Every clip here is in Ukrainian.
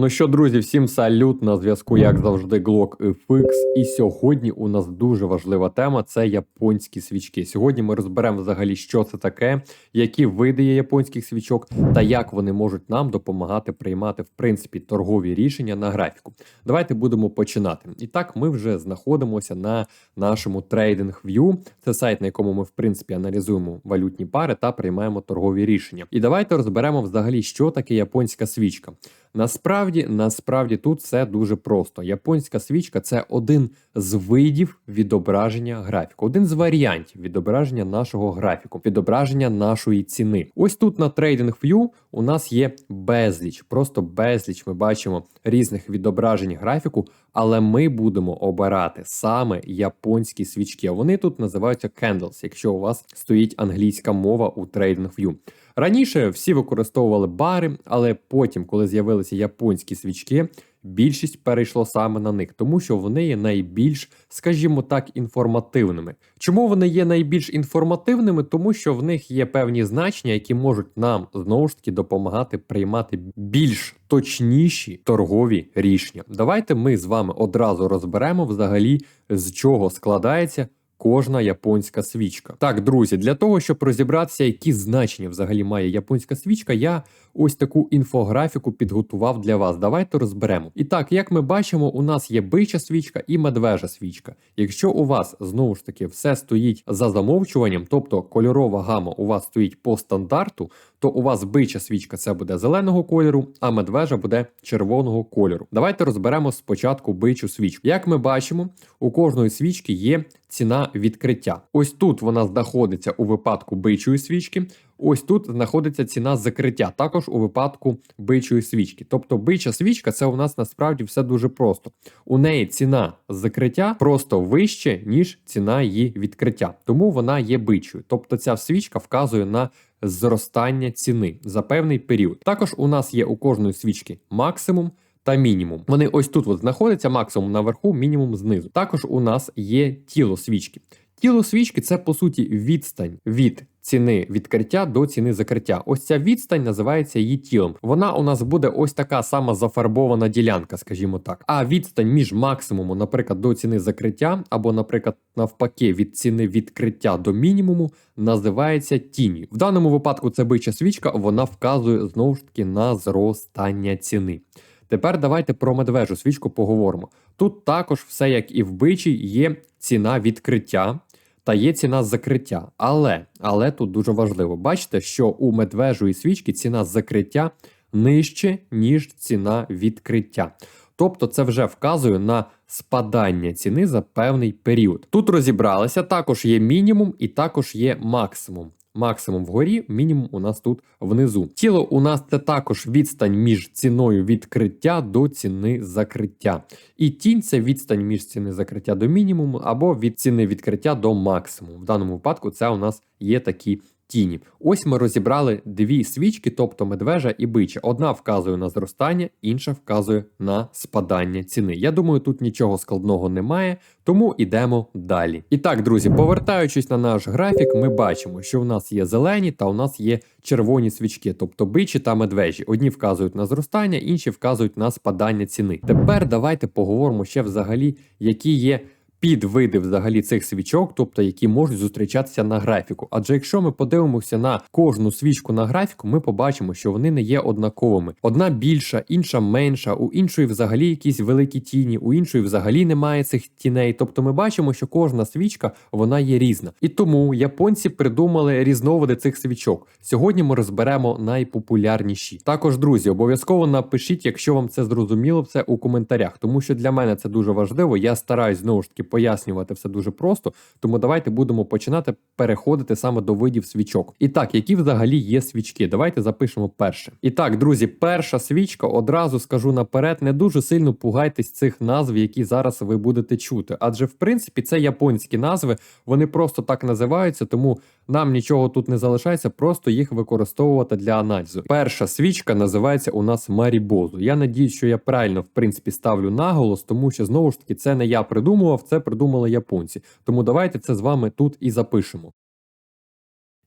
Ну що, друзі, всім салют на зв'язку, як завжди, Glock FX. І сьогодні у нас дуже важлива тема це японські свічки. Сьогодні ми розберемо взагалі, що це таке, які види є японських свічок та як вони можуть нам допомагати приймати в принципі торгові рішення на графіку. Давайте будемо починати. І так, ми вже знаходимося на нашому TradingView. Це сайт, на якому ми в принципі аналізуємо валютні пари та приймаємо торгові рішення. І давайте розберемо взагалі, що таке японська свічка. Насправді, насправді тут все дуже просто. Японська свічка це один з видів відображення графіку, один з варіантів відображення нашого графіку, відображення нашої ціни. Ось тут на TradingView у нас є безліч, просто безліч. Ми бачимо різних відображень графіку, але ми будемо обирати саме японські свічки. Вони тут називаються candles, якщо у вас стоїть англійська мова у TradingView. Раніше всі використовували бари, але потім, коли з'явилися японські свічки, більшість перейшло саме на них, тому що вони є найбільш, скажімо так, інформативними. Чому вони є найбільш інформативними? Тому що в них є певні значення, які можуть нам знову ж таки допомагати приймати більш точніші торгові рішення. Давайте ми з вами одразу розберемо взагалі з чого складається кожна японська свічка. Так, друзі, для того, щоб розібратися, які значення взагалі має японська свічка, я ось таку інфографіку підготував для вас. Давайте розберемо. І так, як ми бачимо, у нас є бича свічка і медвежа свічка. Якщо у вас знову ж таки все стоїть за замовчуванням, тобто кольорова гама у вас стоїть по стандарту, то у вас бича свічка це буде зеленого кольору, а медвежа буде червоного кольору. Давайте розберемо спочатку бичу свічку. Як ми бачимо, у кожної свічки є ціна відкриття. Ось тут вона знаходиться у випадку бичої свічки. Ось тут знаходиться ціна закриття, також у випадку бичої свічки. Тобто бича свічка це у нас насправді все дуже просто. У неї ціна закриття просто вище, ніж ціна її відкриття. Тому вона є бичою. Тобто ця свічка вказує на зростання ціни за певний період. Також у нас є у кожної свічки максимум. Та мінімум. Вони ось тут от знаходяться максимум наверху, мінімум знизу. Також у нас є тіло свічки. Тіло свічки це по суті відстань від ціни відкриття до ціни закриття. Ось ця відстань називається її тілом. Вона у нас буде ось така сама зафарбована ділянка, скажімо так. А відстань між максимуму, наприклад, до ціни закриття, або, наприклад, навпаки, від ціни відкриття до мінімуму, називається тіні. В даному випадку це бича свічка, вона вказує знову ж таки на зростання ціни. Тепер давайте про медвежу свічку поговоримо. Тут також все як і в бичі, є ціна відкриття та є ціна закриття. Але але тут дуже важливо, бачите, що у медвежої свічки ціна закриття нижче, ніж ціна відкриття. Тобто це вже вказує на спадання ціни за певний період. Тут розібралися, також є мінімум і також є максимум максимум вгорі, мінімум у нас тут внизу. Тіло у нас це також відстань між ціною відкриття до ціни закриття. І тінь це відстань між ціни закриття до мінімуму або від ціни відкриття до максимуму. В даному випадку це у нас є такі тіні. Ось ми розібрали дві свічки, тобто медвежа і бича. Одна вказує на зростання, інша вказує на спадання ціни. Я думаю, тут нічого складного немає, тому йдемо далі. І так, друзі, повертаючись на наш графік, ми бачимо, що в нас є зелені та у нас є червоні свічки, тобто бичі та медвежі. Одні вказують на зростання, інші вказують на спадання ціни. Тепер давайте поговоримо ще взагалі, які є підвиди взагалі цих свічок, тобто які можуть зустрічатися на графіку. Адже якщо ми подивимося на кожну свічку на графіку, ми побачимо, що вони не є однаковими. Одна більша, інша менша, у іншої взагалі якісь великі тіні, у іншої взагалі немає цих тіней. Тобто ми бачимо, що кожна свічка вона є різна. І тому японці придумали різновиди цих свічок. Сьогодні ми розберемо найпопулярніші. Також, друзі, обов'язково напишіть, якщо вам це зрозуміло, все у коментарях, тому що для мене це дуже важливо. Я стараюсь знову ж таки пояснювати все дуже просто. Тому давайте будемо починати переходити саме до видів свічок. І так, які взагалі є свічки? Давайте запишемо перше. І так, друзі, перша свічка одразу скажу наперед, не дуже сильно пугайтесь цих назв, які зараз ви будете чути. Адже в принципі це японські назви, вони просто так називаються, тому нам нічого тут не залишається, просто їх використовувати для аналізу. Перша свічка називається у нас Марібозу. Я надію, що я правильно в принципі ставлю наголос, тому що знову ж таки це не я придумував, це придумали японці. Тому давайте це з вами тут і запишемо.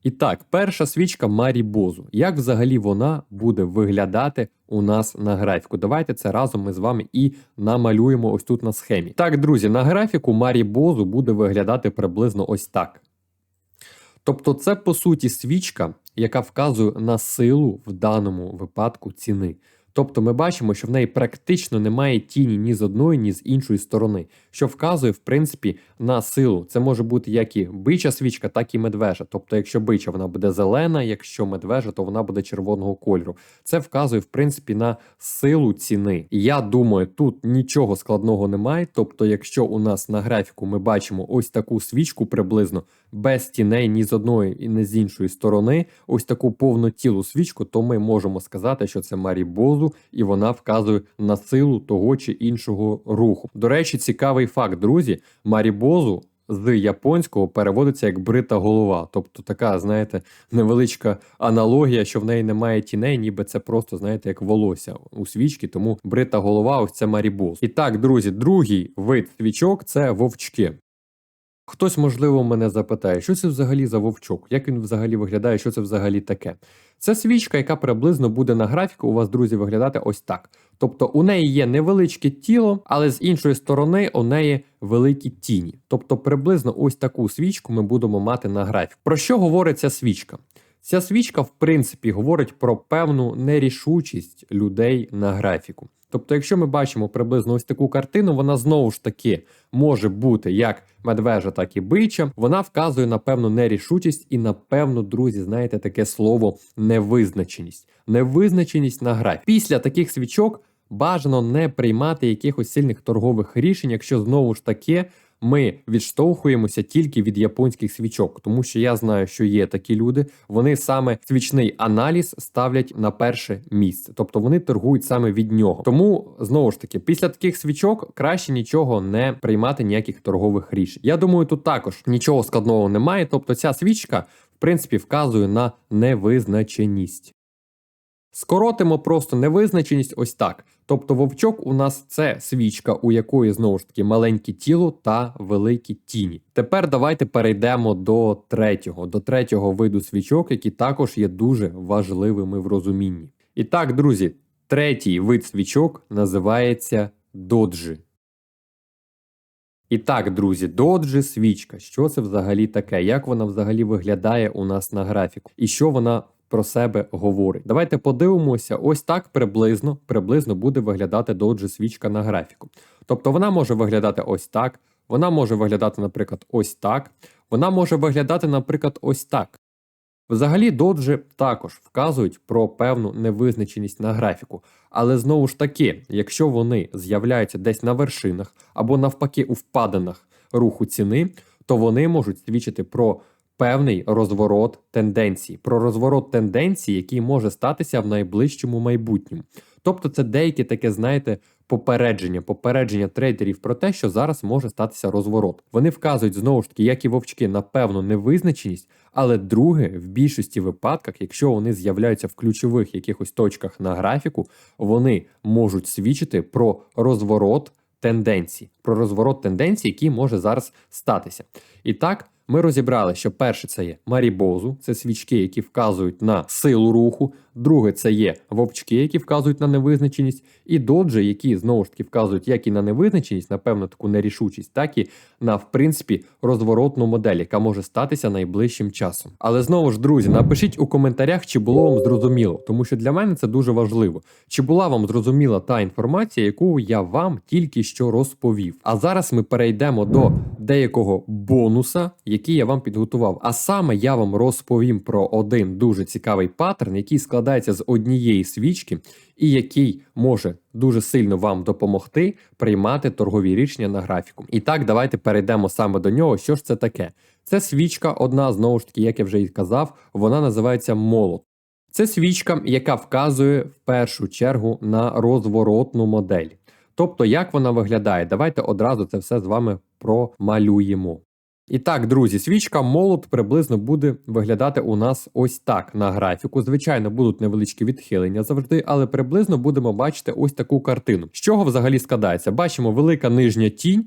І так, перша свічка Марібозу. Як взагалі вона буде виглядати у нас на графіку? Давайте це разом ми з вами і намалюємо ось тут на схемі. Так, друзі, на графіку Марібозу буде виглядати приблизно ось так. Тобто, це по суті свічка, яка вказує на силу в даному випадку ціни. Тобто ми бачимо, що в неї практично немає тіні ні з одної, ні з іншої сторони, що вказує, в принципі, на силу. Це може бути як і бича свічка, так і медвежа. Тобто, якщо бича, вона буде зелена, якщо медвежа, то вона буде червоного кольору. Це вказує, в принципі, на силу ціни. Я думаю, тут нічого складного немає. Тобто, якщо у нас на графіку ми бачимо ось таку свічку приблизно без тіней ні з одної і не з іншої сторони, ось таку повнотілу свічку, то ми можемо сказати, що це Марібозу, і вона вказує на силу того чи іншого руху. До речі, цікавий факт, друзі, Марібозу. З японського переводиться як брита голова, тобто така, знаєте, невеличка аналогія, що в неї немає тіней, ніби це просто, знаєте, як волосся у свічки, тому брита голова ось це марібоз. І так, друзі, другий вид свічок це вовчки. Хтось, можливо, мене запитає, що це взагалі за вовчок, як він взагалі виглядає, що це взагалі таке. Це свічка, яка приблизно буде на графіку у вас, друзі, виглядати ось так. Тобто у неї є невеличке тіло, але з іншої сторони у неї великі тіні. Тобто, приблизно ось таку свічку ми будемо мати на графіку. Про що говорить ця свічка? Ця свічка, в принципі, говорить про певну нерішучість людей на графіку. Тобто, якщо ми бачимо приблизно ось таку картину, вона знову ж таки може бути як медвежа, так і бича. Вона вказує на певну нерішучість і на певну, друзі, знаєте, таке слово невизначеність. Невизначеність на графі. Після таких свічок бажано не приймати якихось сильних торгових рішень, якщо знову ж таки ми відштовхуємося тільки від японських свічок, тому що я знаю, що є такі люди. Вони саме свічний аналіз ставлять на перше місце, тобто вони торгують саме від нього. Тому знову ж таки, після таких свічок краще нічого не приймати ніяких торгових рішень. Я думаю, тут також нічого складного немає. Тобто, ця свічка в принципі вказує на невизначеність. Скоротимо просто невизначеність ось так. Тобто вовчок у нас це свічка, у якої знову ж таки маленьке тіло та великі тіні. Тепер давайте перейдемо до третього, до третього виду свічок, які також є дуже важливими в розумінні. І так, друзі, третій вид свічок називається доджі. І так, друзі, доджі свічка. Що це взагалі таке? Як вона взагалі виглядає у нас на графіку? І що вона про себе говорить. Давайте подивимося, ось так приблизно приблизно буде виглядати доджі свічка на графіку. Тобто вона може виглядати ось так, вона може виглядати, наприклад, ось так, вона може виглядати, наприклад, ось так. Взагалі, доджі також вказують про певну невизначеність на графіку, але знову ж таки, якщо вони з'являються десь на вершинах або навпаки у впадинах руху ціни, то вони можуть свідчити про певний розворот тенденцій, про розворот тенденцій, який може статися в найближчому майбутньому. Тобто, це деякі таке, знаєте, попередження, попередження трейдерів про те, що зараз може статися розворот. Вони вказують знову ж таки, як і вовчки, на певну невизначеність, але друге, в більшості випадках, якщо вони з'являються в ключових якихось точках на графіку, вони можуть свідчити про розворот тенденцій, про розворот тенденцій, який може зараз статися. І так. Ми розібрали, що перше це є марібозу, це свічки, які вказують на силу руху. Друге, це є вовчки, які вказують на невизначеність, і доджі, які знову ж таки вказують як і на невизначеність, на певну таку нерішучість, так і на в принципі розворотну модель, яка може статися найближчим часом. Але знову ж, друзі, напишіть у коментарях, чи було вам зрозуміло, тому що для мене це дуже важливо. Чи була вам зрозуміла та інформація, яку я вам тільки що розповів? А зараз ми перейдемо до деякого бонуса, який я вам підготував. А саме я вам розповім про один дуже цікавий паттерн, який складається з однієї свічки, і який може дуже сильно вам допомогти приймати торгові рішення на графіку. І так, давайте перейдемо саме до нього. Що ж це таке? Це свічка, одна знову ж таки, як я вже і казав, вона називається молот. Це свічка, яка вказує в першу чергу на розворотну модель. Тобто, як вона виглядає, давайте одразу це все з вами промалюємо. І так, друзі, свічка молот приблизно буде виглядати у нас ось так на графіку. Звичайно, будуть невеличкі відхилення завжди, але приблизно будемо бачити ось таку картину. З чого взагалі складається? Бачимо велика нижня тінь.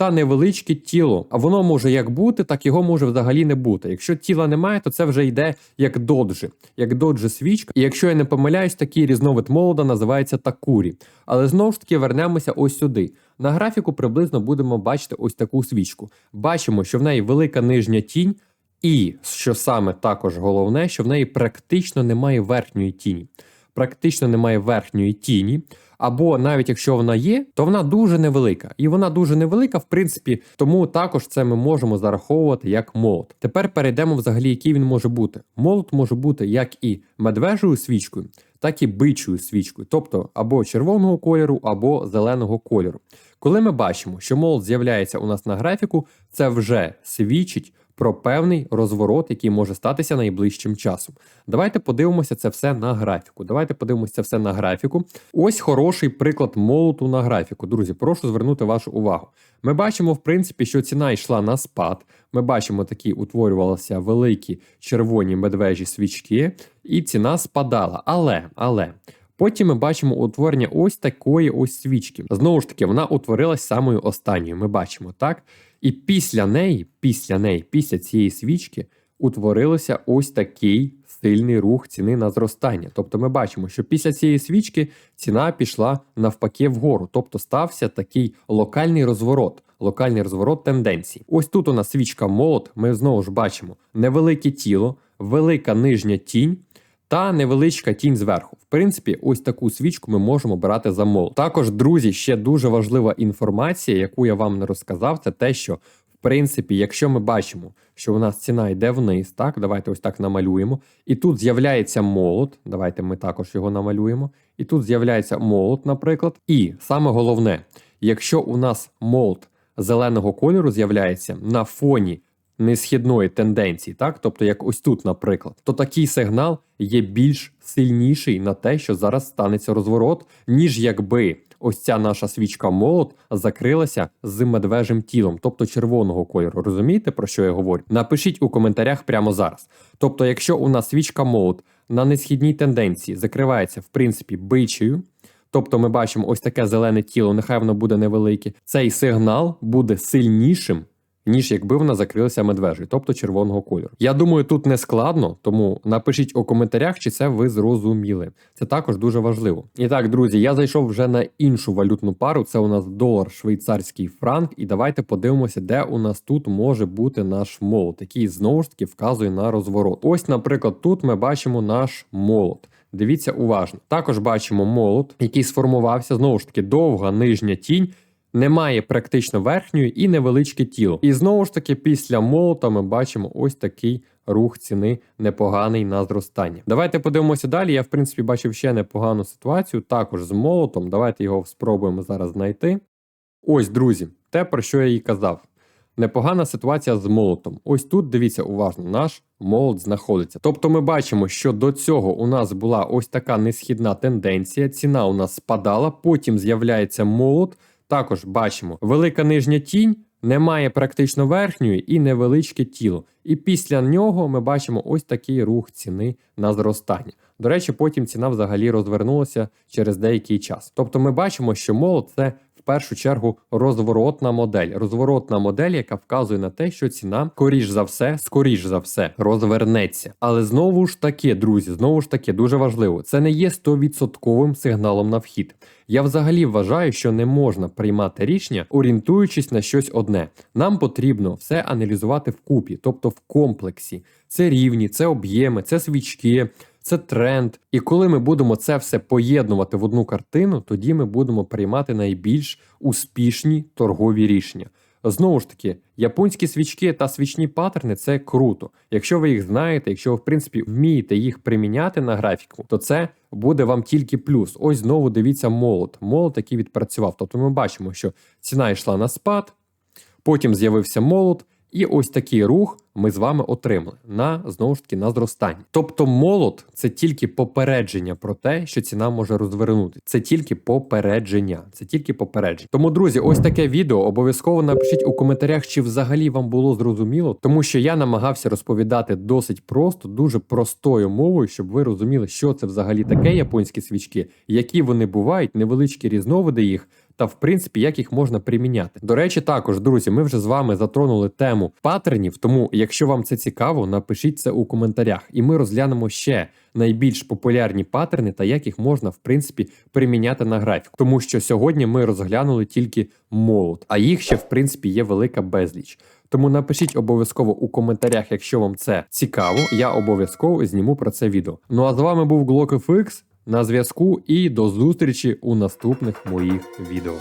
Та невеличке тіло. А воно може як бути, так його може взагалі не бути. Якщо тіла немає, то це вже йде як доджі, як доджі свічка. І якщо я не помиляюсь, такий різновид молода називається такурі. Але знову ж таки вернемося ось сюди. На графіку приблизно будемо бачити ось таку свічку. Бачимо, що в неї велика нижня тінь. І що саме також головне, що в неї практично немає верхньої тіні. Практично немає верхньої тіні. Або навіть якщо вона є, то вона дуже невелика. І вона дуже невелика, в принципі, тому також це ми можемо зараховувати як молот. Тепер перейдемо взагалі, який він може бути. Молот може бути як і медвежою свічкою, так і бичою свічкою, тобто або червоного кольору, або зеленого кольору. Коли ми бачимо, що молот з'являється у нас на графіку, це вже свідчить про певний розворот, який може статися найближчим часом. Давайте подивимося це все на графіку. Давайте подивимося це все на графіку. Ось хороший приклад молоту на графіку. Друзі, прошу звернути вашу увагу. Ми бачимо, в принципі, що ціна йшла на спад. Ми бачимо, такі утворювалися великі червоні медвежі свічки, і ціна спадала. Але, але. Потім ми бачимо утворення ось такої ось свічки. Знову ж таки, вона утворилась самою останньою. Ми бачимо, так? І після неї, після неї, після цієї свічки, утворилося ось такий сильний рух ціни на зростання. Тобто ми бачимо, що після цієї свічки ціна пішла навпаки вгору, тобто стався такий локальний розворот. Локальний розворот тенденцій. Ось тут у нас свічка молот. Ми знову ж бачимо невелике тіло, велика нижня тінь та невеличка тінь зверху. В принципі, ось таку свічку ми можемо брати за молот. Також, друзі, ще дуже важлива інформація, яку я вам не розказав, це те, що в принципі, якщо ми бачимо, що у нас ціна йде вниз, так, давайте ось так намалюємо. І тут з'являється молот. Давайте ми також його намалюємо. І тут з'являється молот, наприклад. І саме головне, якщо у нас молот зеленого кольору з'являється на фоні несхідної тенденції, так, тобто як ось тут, наприклад, то такий сигнал є більш сильніший на те, що зараз станеться розворот, ніж якби ось ця наша свічка молот закрилася з медвежим тілом, тобто червоного кольору. Розумієте, про що я говорю? Напишіть у коментарях прямо зараз. Тобто, якщо у нас свічка молот на несхідній тенденції закривається в принципі бичею. Тобто ми бачимо ось таке зелене тіло, нехай воно буде невелике. Цей сигнал буде сильнішим, ніж якби вона закрилася медвежею, тобто червоного кольору. Я думаю, тут не складно, тому напишіть у коментарях, чи це ви зрозуміли. Це також дуже важливо. І так, друзі, я зайшов вже на іншу валютну пару. Це у нас долар швейцарський франк. І давайте подивимося, де у нас тут може бути наш молот, який знову ж таки вказує на розворот. Ось, наприклад, тут ми бачимо наш молот. Дивіться уважно. Також бачимо молот, який сформувався знову ж таки довга нижня тінь. Немає практично верхньої і невеличке тіло. І знову ж таки, після молота ми бачимо ось такий рух ціни непоганий на зростання. Давайте подивимося далі. Я, в принципі, бачив ще непогану ситуацію, також з молотом. Давайте його спробуємо зараз знайти. Ось, друзі, те, про що я і казав. Непогана ситуація з молотом. Ось тут дивіться уважно, наш молот знаходиться. Тобто ми бачимо, що до цього у нас була ось така несхідна тенденція, ціна у нас спадала, потім з'являється молот. Також бачимо велика нижня тінь, немає практично верхньої і невеличке тіло. І після нього ми бачимо ось такий рух ціни на зростання. До речі, потім ціна взагалі розвернулася через деякий час. Тобто ми бачимо, що молот це в першу чергу розворотна модель. Розворотна модель, яка вказує на те, що ціна, скоріш за все, скоріш за все, розвернеться. Але знову ж таки, друзі, знову ж таки, дуже важливо, це не є 100% сигналом на вхід. Я взагалі вважаю, що не можна приймати рішення, орієнтуючись на щось одне. Нам потрібно все аналізувати вкупі, тобто в комплексі. Це рівні, це об'єми, це свічки. Це тренд, і коли ми будемо це все поєднувати в одну картину, тоді ми будемо приймати найбільш успішні торгові рішення. Знову ж таки, японські свічки та свічні паттерни це круто. Якщо ви їх знаєте, якщо ви в принципі вмієте їх приміняти на графіку, то це буде вам тільки плюс. Ось знову дивіться молот. Молот, який відпрацював. Тобто ми бачимо, що ціна йшла на спад, потім з'явився молот. І ось такий рух ми з вами отримали на знову ж таки на зростання. Тобто, молот це тільки попередження про те, що ціна може розвернути. Це тільки попередження. Це тільки попередження. Тому, друзі, ось таке відео. Обов'язково напишіть у коментарях, чи взагалі вам було зрозуміло, тому що я намагався розповідати досить просто, дуже простою мовою, щоб ви розуміли, що це взагалі таке японські свічки, які вони бувають, невеличкі різновиди їх. Та в принципі як їх можна приміняти. До речі, також, друзі, ми вже з вами затронули тему паттернів, тому якщо вам це цікаво, напишіть це у коментарях, і ми розглянемо ще найбільш популярні паттерни та як їх можна в принципі приміняти на графік. Тому що сьогодні ми розглянули тільки молот, а їх ще в принципі є велика безліч. Тому напишіть обов'язково у коментарях, якщо вам це цікаво. Я обов'язково зніму про це відео. Ну а з вами був GlockFX на зв'язку і до зустрічі у наступних моїх відео.